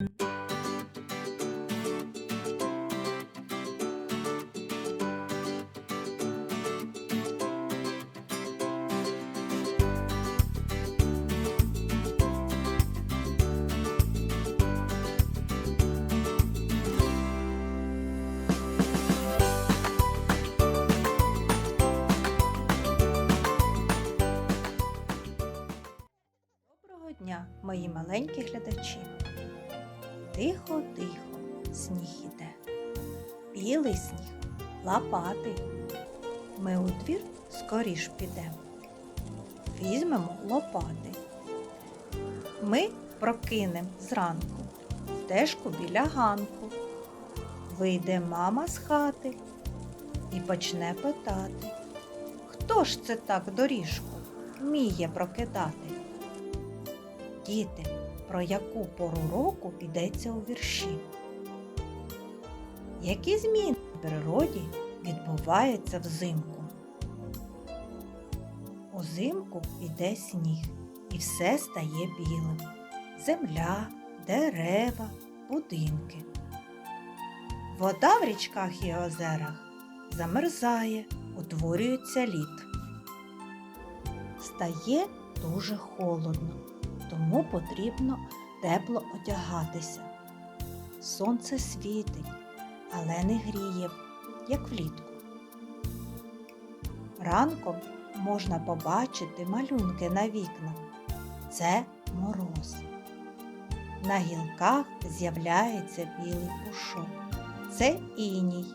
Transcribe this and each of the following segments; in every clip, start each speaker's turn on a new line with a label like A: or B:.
A: Дня, мої маленькі глядачі. Тихо, тихо, сніг іде. Білий сніг, лопатий. Ми у двір скоріш підемо. Візьмемо лопати. Ми прокинем зранку стежку біля ганку. Вийде мама з хати і почне питати. Хто ж це так доріжку вміє прокидати? Діти, про яку пору року йдеться у вірші? Які зміни в природі відбуваються взимку? Узимку йде сніг і все стає білим. Земля, дерева, будинки. Вода в річках і озерах замерзає, утворюється лід. Стає дуже холодно тому потрібно тепло одягатися. Сонце світить, але не гріє, як влітку. Ранком можна побачити малюнки на вікнах. Це мороз. На гілках з'являється білий пушок. Це іній.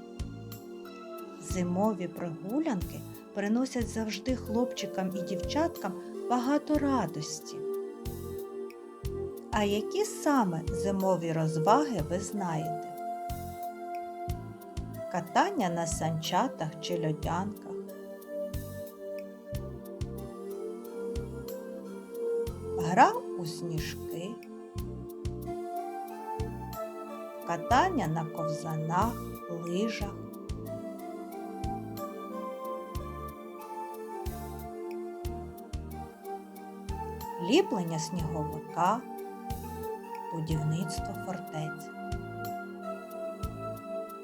A: Зимові прогулянки приносять завжди хлопчикам і дівчаткам багато радості. А які саме зимові розваги ви знаєте? Катання на санчатах чи льодянках. Гра у сніжки. Катання на ковзанах, лижах. Ліплення сніговика будівництво фортець.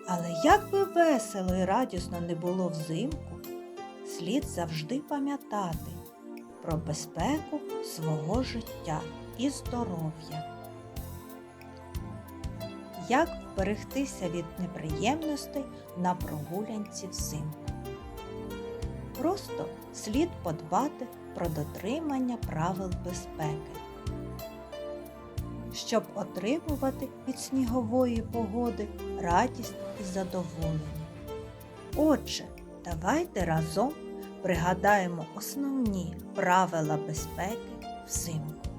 A: Але як би весело і радісно не було взимку, слід завжди пам'ятати про безпеку свого життя і здоров'я. Як вберегтися від неприємностей на прогулянці взимку? Просто слід подбати про дотримання правил безпеки щоб отримувати від снігової погоди радість і задоволення. Отже, давайте разом пригадаємо основні правила безпеки взимку.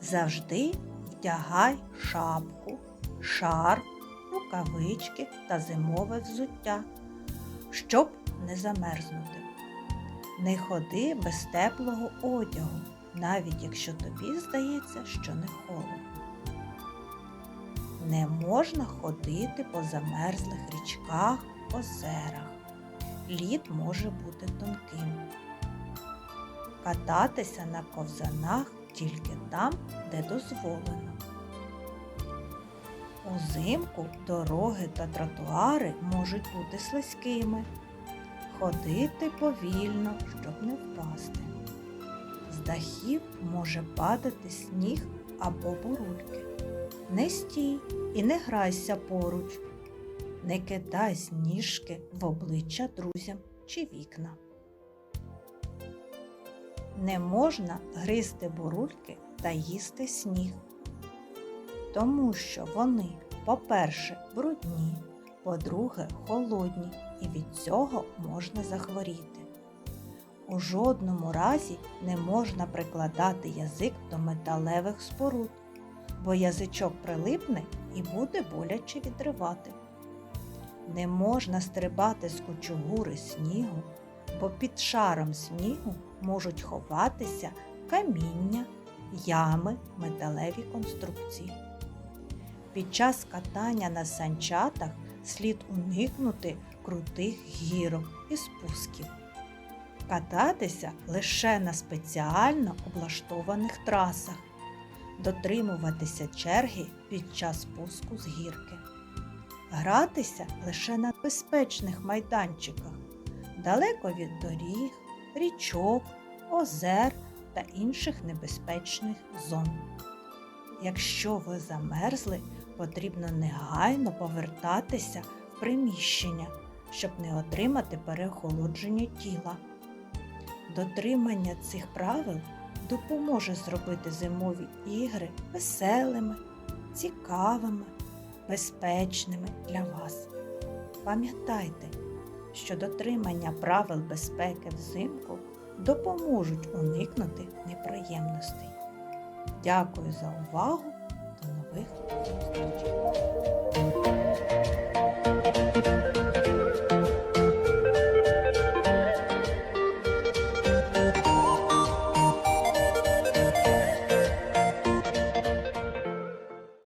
A: Завжди вдягай шапку, шарф, рукавички та зимове взуття, щоб не замерзнути. Не ходи без теплого одягу навіть якщо тобі здається, що не холодно. Не можна ходити по замерзлих річках, озерах. Лід може бути тонким. Кататися на ковзанах тільки там, де дозволено. Узимку дороги та тротуари можуть бути слизькими. Ходити повільно, щоб не впасти. З дахів може падати сніг або бурульки. Не стій і не грайся поруч. Не кидай сніжки в обличчя друзям чи вікна. Не можна гризти бурульки та їсти сніг, тому що вони, по-перше, брудні, по-друге, холодні і від цього можна захворіти. У жодному разі не можна прикладати язик до металевих споруд, бо язичок прилипне і буде боляче відривати. Не можна стрибати з кучугури снігу, бо під шаром снігу можуть ховатися каміння, ями, металеві конструкції. Під час катання на санчатах слід уникнути крутих гірок і спусків кататися лише на спеціально облаштованих трасах. дотримуватися черги під час спуску з гірки, гратися лише на безпечних майданчиках, далеко від доріг, річок, озер та інших небезпечних зон. Якщо ви замерзли, потрібно негайно повертатися в приміщення, щоб не отримати переохолодження тіла. Дотримання цих правил допоможе зробити зимові ігри веселими, цікавими, безпечними для вас. Пам'ятайте, що дотримання правил безпеки взимку допоможуть уникнути неприємностей. Дякую за увагу. До нових зустрічей!